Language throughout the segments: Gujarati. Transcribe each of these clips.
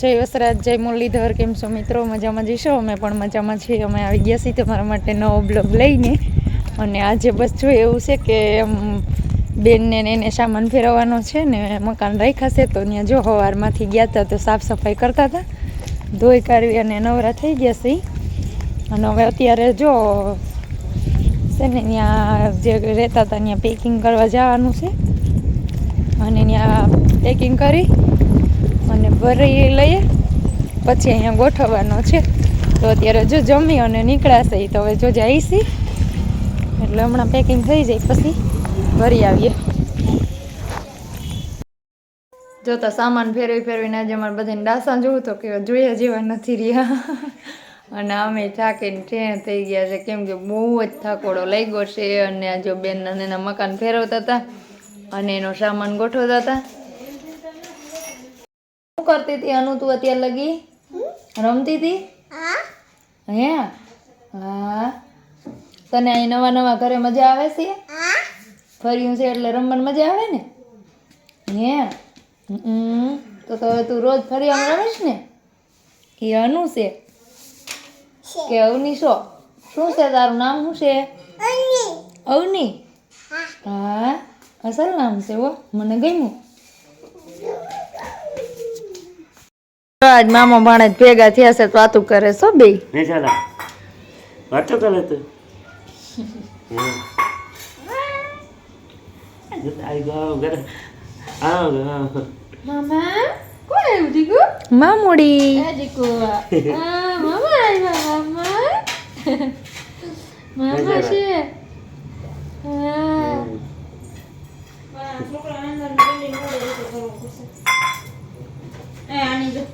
જય વસરાજ, જય મુરલીધર, કેમ છો મિત્રો? મજામાં જઈશો? અમે પણ મજામાં છીએ. અમે આવી ગયા છીએ તમારા માટે નવો બ્લોગ લઈને. અને આજે બસ જો એવું છે કે બેનને એને સામાન ફેરવવાનો છે ને, મકાન રાખ્યા છે, તો ત્યાં જો સવારમાંથી ગયા હતા, તો સાફ સફાઈ કરતા હતા. ધોઈ કાઢવી અને નવરા થઈ ગયા છે. અને હવે અત્યારે જો છે ને, ત્યાં જે રહેતા હતા, ત્યાં પેકિંગ કરવા જવાનું છે. અને ત્યાં પેકિંગ કરી અને ભરી લઈએ. પછી અહીંયા ગોઠવવાનો છે. તો અત્યારે જો જમી અને નીકળાશે તો હવે જો જઈશી એટલે હમણાં પેકિંગ થઈ જાય, પછી ભરી આવીએ. જો તો સામાન ફેરવી ફેરવીને આજે અમારે બધાને ડાસા જોવું તો કે જોઈએ જેવા નથી રહ્યા. અને અમે થાકીને ટ્રેન થઈ ગયા છે. કેમ કે બહુ જ થાકોડો ગયો છે. અને આ જો બેન એના મકાન ફેરવતા હતા અને એનો સામાન ગોઠવતા હતા. શું કરતી હતી અનુ તું અત્યારે લગી? રમતી હતી? હે. હા? તને અહીં નવા નવા ઘરે મજા આવે છે? ફર્યું છે એટલે રમવાની મજા આવે ને? હે. તો તો હવે તું રોજ ફરી આમ રમીશ ને? એ અનુ છે? કે અવની શો? શું છે? તારું નામ શું છે? અવની. હા. અસલ નામ છે હો. મને ગમ્યું. આજ મામા ભાણે ભેગા થયા છે તો વાતું કરે છો બે નહીં ચાલા વાંચો કરે તો આઈ ઘરે. આવો Ujiku? મામુડી. આવ્યા છે. આ નાખો હાલો પણ નાખો ખાઈ લઈશ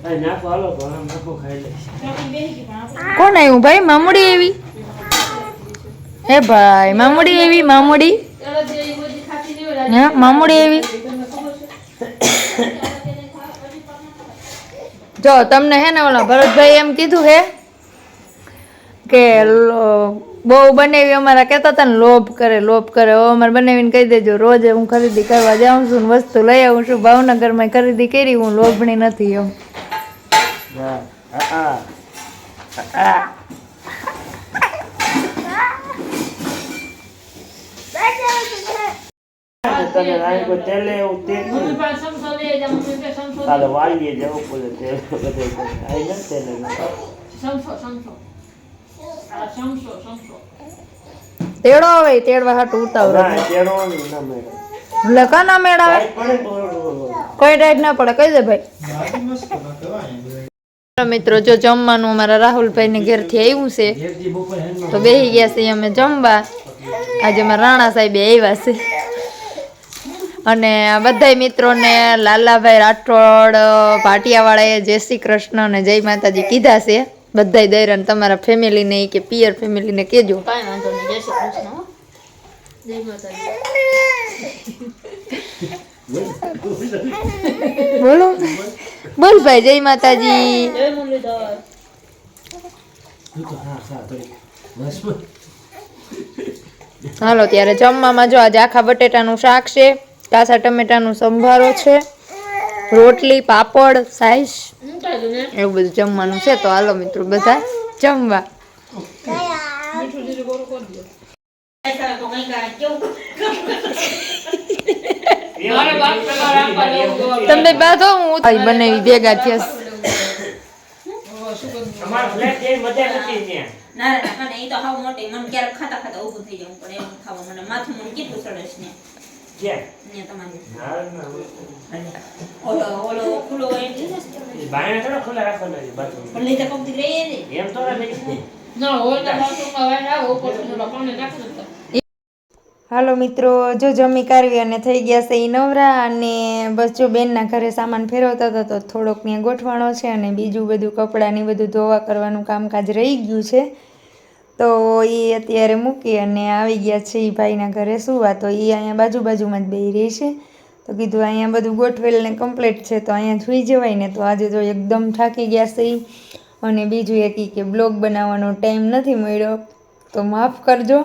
કોણ આવ્યું ભાઈ? મામુડી એવી? હે ભાઈ, મામુડી એવી, મામુડી? હા, મામુડી એવી? જો, તમને હે ને ઓલા ભરતભાઈ એમ કીધું હે કે બહુ બનાવી, અમારા કહેતા હતા ને, લોભ કરે લોભ કરે. હવે અમારે બનાવીને કહી દેજો, રોજ હું ખરીદી કરવા જાઉં છું વસ્તુ લઈ આવું છું. ભાવનગરમાં ખરીદી કરી, હું લોભણી નથી એમ. હા હા હા તને રાણી કોઈ તેલ લે એવું તેલ કાલે વાળીએ જવું પડે તેલ બધે આઈ ને તેલ તેડો આવે તેડવા હાટું ઉતાવળ ના તેડો ના મેળે. લખા ના મેળાવે કોઈ ટાઈટ ના પડે કહી દે ભાઈ. મિત્રો જો જમવાનું અમારા રાહુલભાઈ ને ઘેરથી આવ્યું છે તો બેસી ગયા છે અમે જમવા. આજે અમારા રાણા સાહેબ આવ્યા છે. અને આ બધાય મિત્રોને લાલાભાઈ રાઠોડ ભાટિયાવાળાએ જય શ્રી કૃષ્ણ અને જય માતાજી કીધા છે. બધાય દૈરાને તમારા ફેમિલીને કે પિયર ફેમિલીને કહેજો. માતાજી. બોલો. બોલ ભાઈ જય માતાજી જય મુરલીધર હાલો ત્યારે જમવામાં જો આજે આખા બટેટાનું શાક છે કાસા ટમેટાનું સંભારો છે રોટલી પાપડ સાઈસ હું કાઢું ને એવું બધું જમવાનું છે. તો હાલો મિત્રો બધા જમવા. તમને બાધો હું બનાવી ભેગા થયા. અમાર ફ્લેટ જે મજા નથી ત્યાં. ના ના એ તો હાવ મોટી મને ક્યારેક ખાતા ખાતા ઊભું થઈ જવું પડે એમ ખાવા મને માથું મને કેટલું સડે ને? તમારે? ના ના ઓલો ઓલો ખુલ્લો હોય ના? બાથરૂમમાં વાળ આવો ઉપરથી થોડા નાખી હાલો મિત્રો, જો જમી કાઢવી અને થઈ ગયા છે એ નવરા અને બસ જો બેનના ઘરે સામાન ફેરવતા હતા તો થોડોક ત્યાં ગોઠવાણો છે અને બીજું બધું કપડાંની બધું ધોવા કરવાનું કામકાજ રહી ગયું છે. તો એ અત્યારે મૂકી અને આવી ગયા છે એ ભાઈના ઘરે સુવા. તો એ અહીંયા બાજુ બાજુમાં જ બે રહી છે. તો કીધું અહીંયા બધું ગોઠવેલ ને કમ્પ્લીટ છે તો અહીંયા સુઈ જવાય ને તો આજે તો એકદમ થાકી ગયા છે. અને બીજું એક કે બ્લોગ બનાવવાનો ટાઈમ નથી મળ્યો. તો માફ કરજો.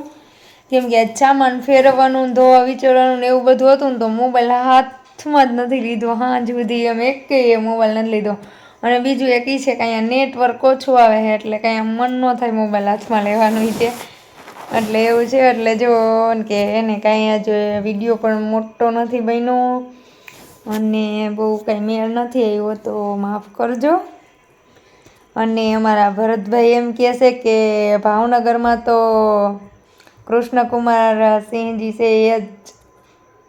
કેમ કે આ સામાન ફેરવવાનું, ધોવા વિચારવાનું ને એવું બધું હતું ને તો મોબાઈલ હાથમાં જ નથી લીધો. હાંજ સુધી એમ એક મોબાઈલ નથી લીધો. અને બીજું એક એ છે કે અહીંયા નેટવર્ક ઓછું આવે છે એટલે કંઈ આમ મન ન થાય મોબાઈલ હાથમાં લેવાનું છે એટલે એવું છે, એટલે જો કે એને કાંઈ આજે વીડિયો પણ મોટો નથી બન્યો અને બહુ કાંઈ મેળ નથી આવ્યો તો માફ કરજો. અને અમારા ભરતભાઈ એમ કહે છે કે ભાવનગરમાં તો કૃષ્ણકુમાર સિંહજી છે એ જ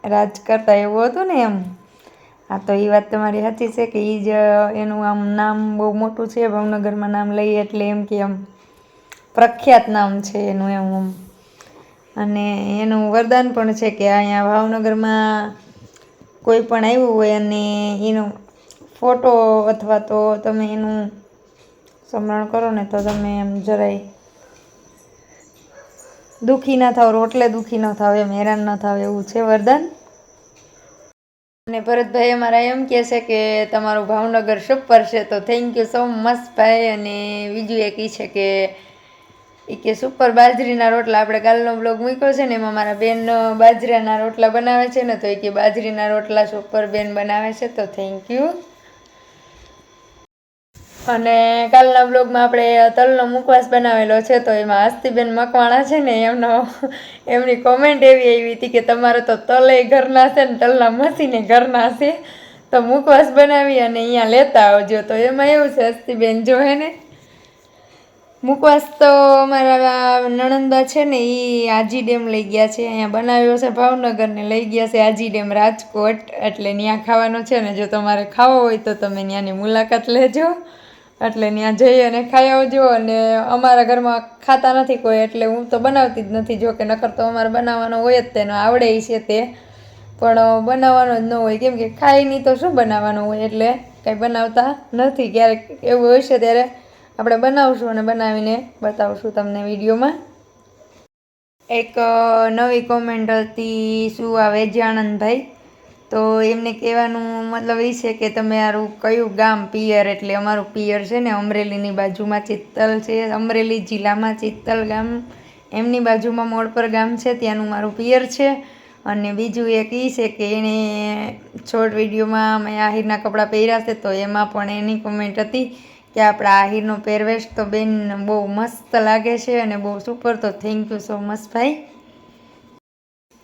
રાજ કરતા એવું હતું ને એમ. હા, તો એ વાત તમારી સાચી છે કે એ જ એનું આમ નામ બહુ મોટું છે, ભાવનગરમાં નામ લઈએ એટલે એમ કે આમ પ્રખ્યાત નામ છે એનું એમ આમ. અને એનું વરદાન પણ છે કે અહીંયા ભાવનગરમાં કોઈ પણ આવ્યું હોય અને એનો ફોટો અથવા તો તમે એનું સ્મરણ કરો ને તો તમે એમ જરાય દુઃખી ના થાવ, રોટલે દુઃખી ન થાવ, એમ હેરાન ન થાવ એવું છે વરદાન? અને ભરતભાઈ અમારા એમ કહે છે કે તમારું ભાવનગર સુપર છે, તો થેન્ક યુ સો મચ ભાઈ. અને બીજું એક એ છે કે એ કે સુપર બાજરીના રોટલા. આપણે કાલનો બ્લોગ મૂક્યો છે ને, એમાં મારા બેન બાજરાના રોટલા બનાવે છે ને, તો એ કે બાજરીના રોટલા સુપર બેન બનાવે છે, તો થેન્ક યુ અને કાલના બ્લોગમાં આપણે તલનો મુખવાસ બનાવેલો છે, તો એમાં આસ્તીબેન મકવાણા છે ને, એમનો, એમની કોમેન્ટ એવી આવી હતી કે તમારે તો તલે ઘરના છે ને, તલના મસીને ઘરના છે. તો મુખવાસ બનાવી અને અહીંયા લેતા આવજો. તો એમાં એવું છે, આસ્તીબેન જો હે ને, મુખવાસ તો અમારા નણંદા છે ને એ આજી ડેમ લઈ ગયા છે. અહીંયા બનાવ્યો છે, ભાવનગરને લઈ ગયા છે, આજી ડેમ રાજકોટ, એટલે ત્યાં ખાવાનો છે ને, જો તમારે ખાવો હોય તો તમે ત્યાંની મુલાકાત લેજો. એટલે ત્યાં જઈ અને ખાઈ આવજો અને અમારા ઘરમાં ખાતા નથી કોઈ, એટલે હું તો બનાવતી જ નથી. જો કે નકર તો અમારે બનાવવાનો હોય જ તેનો આવડે છે તે. પણ બનાવવાનો જ ન હોય. કેમ કે ખાઈ નહીં તો શું બનાવવાનું હોય? એટલે કાંઈ બનાવતા નથી. ક્યારેક એવું હોય છે ત્યારે આપણે બનાવશું અને બનાવીને બતાવશું તમને વિડીયોમાં. એક નવી કોમેન્ટ હતી શું આવે જાણંદભાઈ તો એમને કહેવાનું મતલબ એ છે કે તમારું કયું ગામ પિયર? એટલે અમારું પિયર છે ને અમરેલીની બાજુમાં ચિત્તલ છે. અમરેલી જિલ્લામાં ચિત્તલ ગામ. એમની બાજુમાં મોડપર ગામ છે, ત્યાંનું મારું પિયર છે. અને બીજું એક એ છે કે એણે શોર્ટ વિડીયોમાં મેં આહિરના કપડાં પહેર્યા છે, તો એમાં પણ એની કોમેન્ટ હતી કે આપણા આહિરનો પહેરવેશ તો બેન બહુ મસ્ત લાગે છે અને બહુ સુપર તો થેન્ક યુ સો મચ ભાઈ.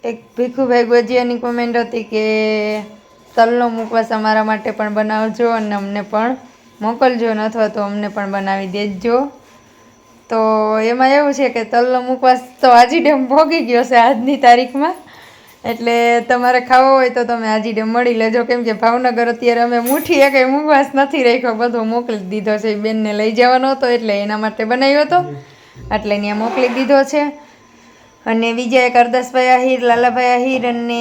એક ભીખુભાઈ ગોજિયાની કોમેન્ટ હતી કે, તલનો મુકવાસ અમારા માટે પણ બનાવજો અને અમને પણ મોકલજો નથવા તો અમને પણ બનાવી દેજો. તો એમાં એવું છે કે તલનો મુકવાસ તો આજી ડેમ ભોગી ગયો છે આજની તારીખમાં. એટલે તમારે ખાવો હોય તો તમે આજી ડેમ મળી લેજો. કેમ કે ભાવનગર અત્યારે અમે મુઠ્ઠી એક કંઈ મુખવાસ નથી રાખ્યો. બધો મોકલી દીધો છે. એ બેનને લઈ જવાનો હતો એટલે એના માટે બનાવ્યો હતો. એટલે ત્યાં મોકલી દીધો છે. અને બીજા એક અરદાસભાઈ આહિર, લાલાભાઈ આહિર અને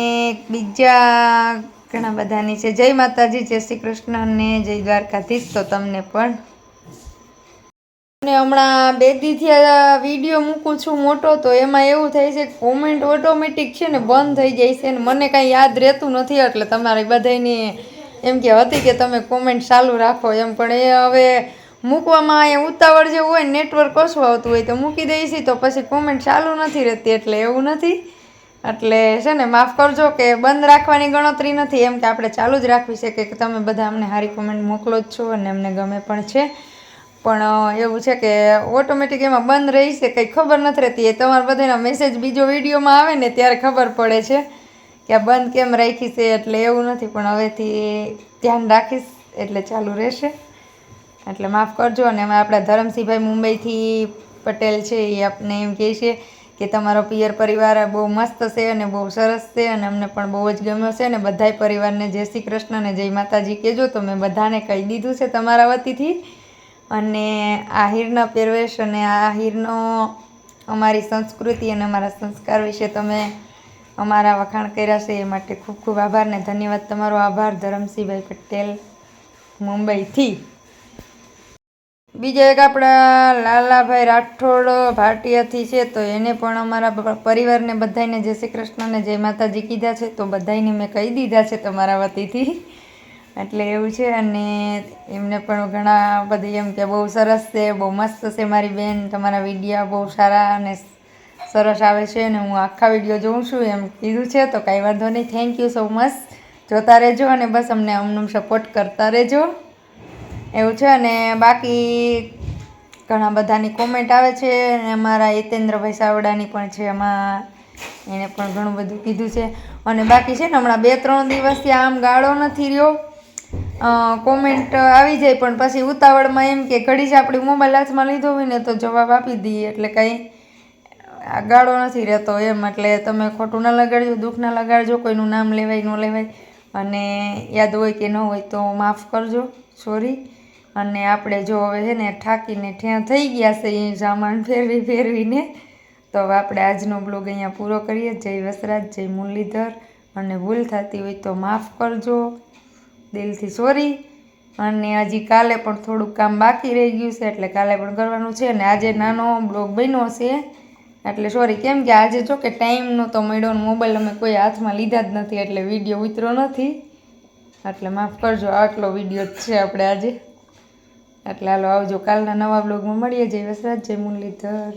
બીજા ઘણા બધાની છે. જય માતાજી, જય શ્રી કૃષ્ણ અને જય દ્વારકાધીશ. તો તમને પણ અને હમણાં બે દીથી વીડિયો મૂકું છું મોટો, તો એમાં એવું થાય છે કોમેન્ટ ઓટોમેટિક છે ને બંધ થઈ જાય છે ને મને કાંઈ યાદ રહેતું નથી. એટલે તમારી બધાની એમ કે હતી કે તમે કોમેન્ટ ચાલુ રાખો એમ. પણ એ હવે મૂકવામાં અહીંયા ઉતાવળ જેવું હોય નેટવર્ક ઓછું આવતું હોય તો મૂકી છીએ તો પછી કોમેન્ટ ચાલુ નથી રહેતી એટલે એવું નથી. એટલે છે ને, માફ કરજો કે બંધ રાખવાની ગણતરી નથી, એમ કે આપણે ચાલુ જ રાખવી છે કે તમે બધા અમને સારી કોમેન્ટ મોકલો જ છો અને અમને ગમે પણ છે. પણ એવું છે કે ઓટોમેટિક એમાં બંધ રહી છે, કંઈ ખબર નથી રહેતી. એ તમારા બધાના મેસેજ બીજો વિડીયોમાં આવે ને ત્યારે ખબર પડે છે કે આ બંધ કેમ રાખી છે એટલે એવું નથી. પણ હવેથી ધ્યાન રાખીશ એટલે ચાલુ રહેશે. એટલે માફ કરજો અને અમે આપણા ધરમસિંહભાઈ મુંબઈથી પટેલ છે એ આપને એમ કહે છે કે તમારો પિયર પરિવાર બહુ મસ્ત છે અને બહુ સરસ છે અને અમને પણ બહુ જ ગમ્યો છે અને બધાય પરિવારને જય શ્રી કૃષ્ણ અને જય માતાજી કહેજો. તો મેં બધાને કહી દીધું છે તમારા વતીથી. અને આહિરના પહેરવેશ અને આહિરનો અમારી સંસ્કૃતિ અને અમારા સંસ્કાર વિશે તમે અમારા વખાણ કર્યા છે એ માટે ખૂબ ખૂબ આભાર ને ધન્યવાદ. તમારો આભાર ધરમસિંહભાઈ પટેલ મુંબઈથી. બીજા એક આપણા લાલાભાઈ રાઠોડ ભાટિયાથી છે, તો એને પણ અમારા પરિવારને બધાને જય શ્રી કૃષ્ણને જય માતાજી કીધા છે, તો બધાને મેં કહી દીધા છે તમારા વતીથી. એટલે એવું છે, અને એમને પણ ઘણા બધી એમ કે બહુ સરસ છે, બહુ મસ્ત છે મારી બેન, તમારા વિડીયા બહુ સારા અને સરસ આવે છે અને હું આખા વીડિયો જોઉં છું, એમ કીધું છે, તો કાંઈ વાંધો નહીં. થેન્ક યુ સો મચ જોતા રહેજો અને બસ અમને અમનું સપોર્ટ કરતા રહેજો. એવું છે અને બાકી ઘણા બધાની કોમેન્ટ આવે છે અને અમારા હિતેન્દ્રભાઈ સાવડાની પણ છે એમાં એણે પણ ઘણું બધું કીધું છે. અને બાકી છે ને હમણાં બે, ત્રણ દિવસથી આમ ગાળો નથી રહ્યો. કોમેન્ટ આવી જાય પણ પછી ઉતાવળમાં એમ કે ઘડી જ આપણે મોબાઈલ હાથમાં લીધો હોય ને તો જવાબ આપી દઈએ. એટલે કંઈ ગાળો નથી રહેતો એમ. એટલે તમે ખોટું ના લગાડજો, દુઃખ ના લગાડજો, કોઈનું નામ લેવાય, ન લેવાય. અને યાદ હોય કે ન હોય તો માફ કરજો. સોરી અને આપણે જો હવે છે ને ઠાકીને ઠ્યાં થઈ ગયા છે એ સામાન ફેરવી ફેરવીને, તો હવે આપણે આજનો બ્લોગ અહીંયા પૂરો કરીએ. જય વસરાજ, જય મુરલીધર. અને ભૂલ થતી હોય તો માફ કરજો. દિલથી સોરી. અને હજી કાલે પણ થોડુંક કામ બાકી રહી ગયું છે, એટલે કાલે પણ કરવાનું છે. અને આજે નાનો બ્લોગ બન્યો છે, એટલે સોરી. કેમ કે આજે જો કે ટાઈમ નહોતો મળ્યો મોબાઈલ અમે કોઈ હાથમાં લીધા જ નથી, એટલે વીડિયો ઉતરો નથી. એટલે માફ કરજો, આટલો વીડિયો જ છે આપણે આજે. એટલે હાલો આવજો. કાલના નવા બ્લોગમાં મળીએ જય વસરાજ જય મુરલીધર.